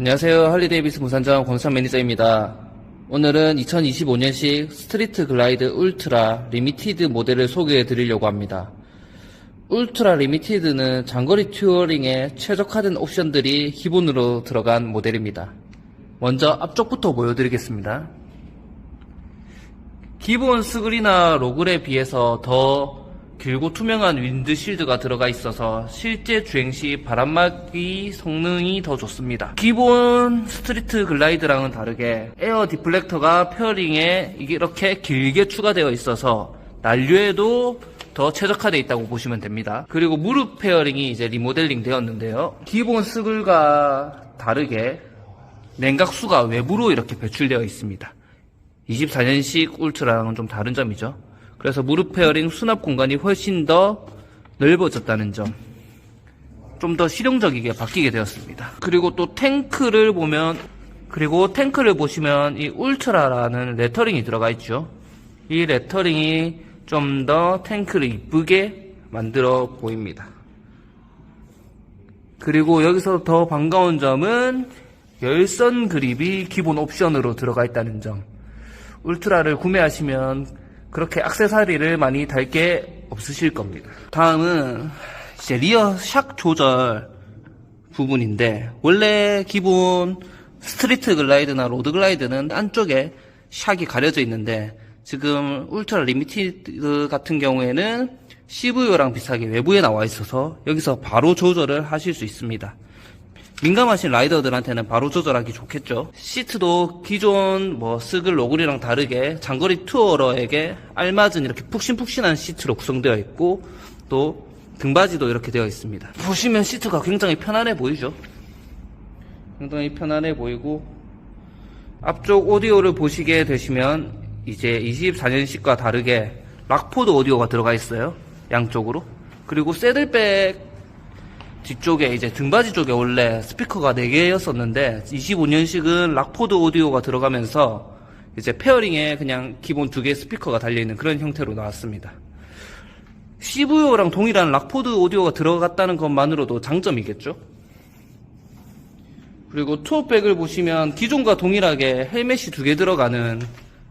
안녕하세요. 할리데이비스 부산장 권수찬 매니저입니다. 오늘은 2025년식 스트리트 글라이드 울트라 리미티드 모델을 소개해 드리려고 합니다. 울트라 리미티드는 장거리 튜어링에 최적화된 옵션들이 기본으로 들어간 모델입니다. 먼저 앞쪽부터 보여드리겠습니다. 기본 스그리나 로글에 비해서 더 길고 투명한 윈드실드가 들어가 있어서 실제 주행 시 바람막이 성능이 더 좋습니다. 기본 스트리트 글라이드랑은 다르게 에어 디플렉터가 페어링에 이렇게 길게 추가되어 있어서 난류에도 더 최적화되어 있다고 보시면 됩니다. 그리고 무릎 페어링이 이제 리모델링 되었는데요. 기본 스글과 다르게 냉각수가 외부로 이렇게 배출되어 있습니다. 24년식 울트라랑은 좀 다른 점이죠. 그래서 무릎 페어링 수납 공간이 훨씬 더 넓어졌다는 점. 좀 더 실용적이게 바뀌게 되었습니다. 그리고 또 탱크를 보면, 그리고 탱크를 보시면 이 울트라라는 레터링이 들어가 있죠. 이 레터링이 좀 더 탱크를 이쁘게 만들어 보입니다. 그리고 여기서 더 반가운 점은 열선 그립이 기본 옵션으로 들어가 있다는 점. 울트라를 구매하시면 그렇게 악세사리를 많이 달 게 없으실 겁니다. 다음은 이제 리어 샥 조절 부분인데 원래 기본 스트리트 글라이드나 로드 글라이드는 안쪽에 샥이 가려져 있는데 지금 울트라 리미티드 같은 경우에는 CVO랑 비슷하게 외부에 나와 있어서 여기서 바로 조절을 하실 수 있습니다. 민감하신 라이더들한테는 바로 조절하기 좋겠죠. 시트도 기존 뭐 스글 로글이랑 다르게 장거리 투어러에게 알맞은 이렇게 푹신푹신한 시트로 구성되어 있고 또 등받이도 이렇게 되어 있습니다. 보시면 시트가 굉장히 편안해 보이죠. 굉장히 편안해 보이고 앞쪽 오디오를 보시게 되시면 이제 24년식과 다르게 락포드 오디오가 들어가 있어요. 양쪽으로. 그리고 새들백 뒤쪽에 이제 등받이 쪽에 원래 스피커가 4개였었는데 25년식은 락포드 오디오가 들어가면서 이제 페어링에 그냥 기본 두 개의 스피커가 달려있는 그런 형태로 나왔습니다. CVO랑 동일한 락포드 오디오가 들어갔다는 것만으로도 장점이겠죠? 그리고 투어백을 보시면 기존과 동일하게 헬멧이 두 개 들어가는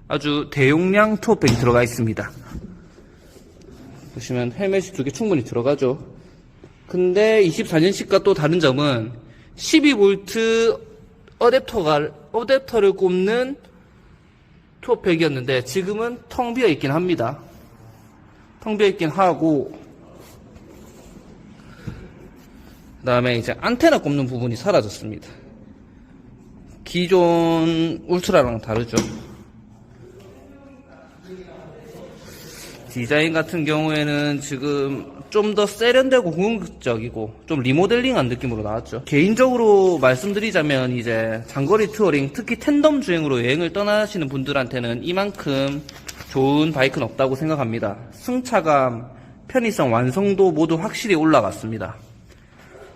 아주 대용량 투어백이 들어가 있습니다. 보시면 헬멧이 두 개 충분히 들어가죠. 근데 24년식과 또 다른 점은 12V 어댑터가, 어댑터를 꼽는 투어팩이었는데 지금은 텅 비어 있긴 합니다. 텅 비어 있긴 하고 그 다음에 이제 안테나 꼽는 부분이 사라졌습니다. 기존 울트라랑 다르죠. 디자인 같은 경우에는 지금 좀 더 세련되고 궁극적이고 좀 리모델링한 느낌으로 나왔죠. 개인적으로 말씀드리자면 이제 장거리 투어링 특히 텐덤 주행으로 여행을 떠나시는 분들한테는 이만큼 좋은 바이크는 없다고 생각합니다. 승차감, 편의성, 완성도 모두 확실히 올라갔습니다.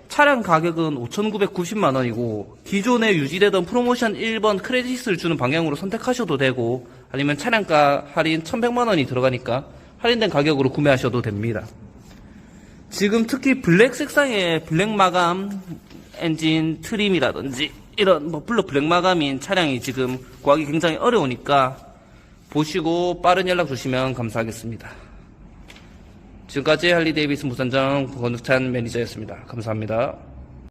차량 가격은 5,990만 원이고 기존에 유지되던 프로모션 1번 크레딧을 주는 방향으로 선택하셔도 되고 아니면 차량가 할인 1,100만 원이 들어가니까 할인된 가격으로 구매하셔도 됩니다. 지금 특히 블랙 색상의 블랙 마감 엔진 트림이라든지 이런 뭐 블루 블랙 마감인 차량이 지금 구하기 굉장히 어려우니까 보시고 빠른 연락 주시면 감사하겠습니다. 지금까지 할리 데이비스 무선장 권욱찬 매니저였습니다. 감사합니다.